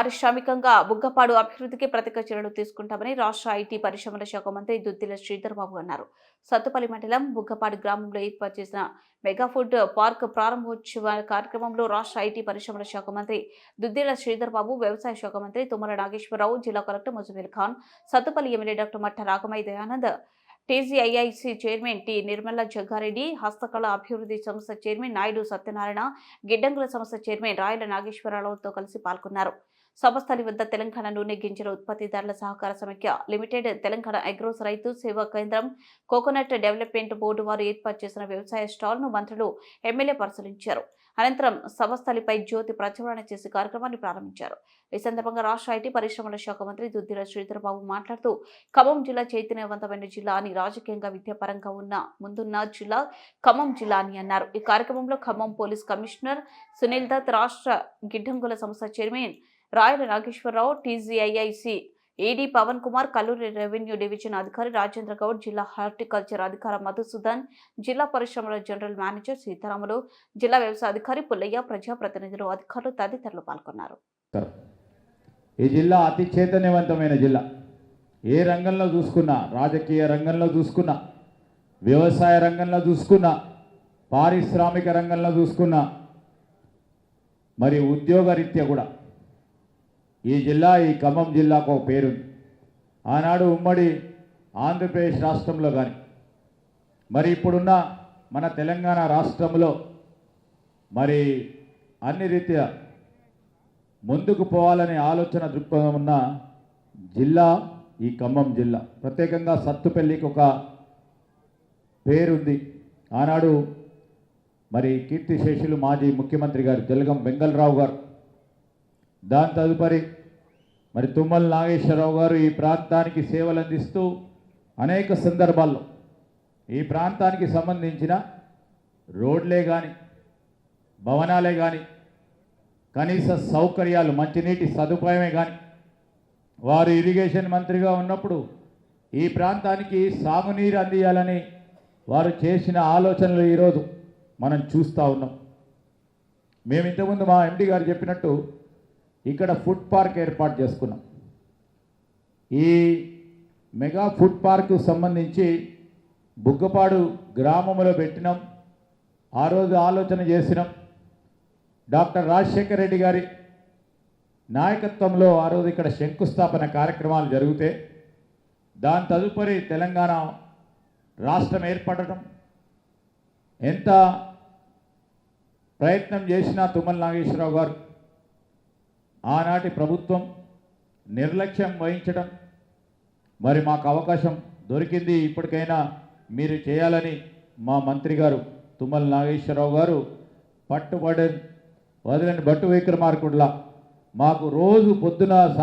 పారిశ్రామికంగా బుగ్గపాడు అభివృద్ధికి ప్రత్యేక చర్యలు తీసుకుంటామని రాష్ట్ర ఐటీ పరిశ్రమల శాఖ మంత్రి దుద్దిల శ్రీధర్బాబు అన్నారు. సత్తుపల్లి మండలం బుగ్గపాడు గ్రామంలో ఏర్పాటు చేసిన మెగా ఫుడ్ పార్క్ ప్రారంభోత్సవ కార్యక్రమంలో రాష్ట్ర ఐటీ పరిశ్రమల శాఖ మంత్రి దుద్దిల శ్రీధర్బాబు వ్యవసాయ శాఖ మంత్రి తుమ్మల నాగేశ్వరరావు జిల్లా collector Muzammil Khan Sathupalli MLA doctor Matta Ragamayi Dayanand TGIIC chairman T Nirmala Jaggareddy హస్తకళ అభివృద్ధి సంస్థ చైర్మన్ నాయుడు సత్యనారాయణ గిడ్డంగుల సంస్థ చైర్మన్ రాయల నాగేశ్వరరావుతో కలిసి పాల్గొన్నారు. సభస్థలి వద్ద తెలంగాణ నూనె గింజల ఉత్పత్తిదారుల సహకార సమైక్య లిమిటెడ్ తెలంగాణ అగ్రోస్ రైతు సేవా కేంద్రం కోకోనట్ డెవలప్మెంట్ బోర్డు వారు ఏర్పాటు చేసిన వ్యవసాయ స్టాల్ను మంత్రులు ఎమ్మెల్యే పరిశీలించారు. అనంతరం సభస్థలిపై జ్యోతి ప్రచురణ చేసి కార్యక్రమాన్ని ప్రారంభించారు. ఈ సందర్భంగా రాష్ట్ర ఐటీ పరిశ్రమల శాఖ మంత్రి దుద్దిల శ్రీధరబాబు మాట్లాడుతూ ఖమ్మం జిల్లా చైతన్యవంతమైన జిల్లా అని రాజకీయంగా విద్యాపరంగా ఉన్న ముందున్న జిల్లా ఖమ్మం జిల్లా అని అన్నారు. ఈ కార్యక్రమంలో ఖమ్మం పోలీస్ కమిషనర్ సునీల్ దత్ రాష్ట్ర గిడ్డంగుల సంస్థ chairman Rayala Nageswararao TGIIC AD Pavan Kumar Kalluri revenue division అధికారి రాజేంద్ర గౌడ్ జిల్లా హార్టికల్చర్ అధికారి మధుసూదన్ జిల్లా పరిశ్రమల జనరల్ మేనేజర్ సీతారాములు జిల్లా వ్యవసాయ అధికారి పుల్లయ్య ప్రజాప్రతినిధులు అధికారులు తదితరులు పాల్గొన్నారు. ఈ జిల్లా అతి చైతన్యవంతమైన జిల్లా. ఏ రంగంలో చూసుకున్నా రాజకీయ రంగంలో చూసుకున్నా వ్యవసాయ రంగంలో చూసుకున్నా పారిశ్రామిక రంగంలో చూసుకున్నా మరి ఉద్యోగరీత్యా కూడా ఈ జిల్లా ఈ ఖమ్మం జిల్లాకు ఒక పేరుంది. ఆనాడు ఉమ్మడి ఆంధ్రప్రదేశ్ రాష్ట్రంలో కానీ మరి ఇప్పుడున్న మన తెలంగాణ రాష్ట్రంలో మరి అన్ని రీత్యా ముందుకు పోవాలనే ఆలోచన దృక్పథం ఉన్న జిల్లా ఈ ఖమ్మం జిల్లా. ప్రత్యేకంగా సత్తుపల్లికి ఒక పేరుంది. ఆనాడు మరి కీర్తిశేషులు మాజీ ముఖ్యమంత్రి గారు జలగం వెంగళరావు గారు దాని తదుపరి మరి తుమ్మల నాగేశ్వరరావు గారు ఈ ప్రాంతానికి సేవలు అందిస్తూ అనేక సందర్భాల్లో ఈ ప్రాంతానికి సంబంధించిన రోడ్లే కానీ భవనాలే కానీ కనీస సౌకర్యాలు మంచినీటి సదుపాయమే కానీ వారు ఇరిగేషన్ మంత్రిగా ఉన్నప్పుడు ఈ ప్రాంతానికి సాగునీరు అందియాలని వారు చేసిన ఆలోచనలు ఈరోజు మనం చూస్తూ ఉన్నాం. మేము ఇంతకుముందు మా ఎండి గారు చెప్పినట్టు ఇక్కడ ఫుడ్ పార్క్ ఏర్పాటు చేసుకున్నాం. ఈ మెగా ఫుడ్ పార్కు సంబంధించి బుగ్గపాడు గ్రామంలో పెట్టినాం. ఆ రోజు ఆలోచన చేసినాం. డాక్టర్ రాజశేఖర రెడ్డి గారి నాయకత్వంలో ఆ రోజు ఇక్కడ శంకుస్థాపన కార్యక్రమాలు జరిగితే దాని తదుపరి తెలంగాణ రాష్ట్రం ఏర్పడటం ఎంత ప్రయత్నం చేసినా తుమ్మల నాగేశ్వరరావు గారు ఆనాటి ప్రభుత్వం నిర్లక్ష్యం వహించడం మరి మాకు అవకాశం దొరికింది. ఇప్పటికైనా మీరు చేయాలని మా మంత్రి గారు తుమ్మల నాగేశ్వరరావు గారు పట్టుబడి వదిలిన బట్టు విక్రమార్కుడులా మాకు రోజు పొద్దున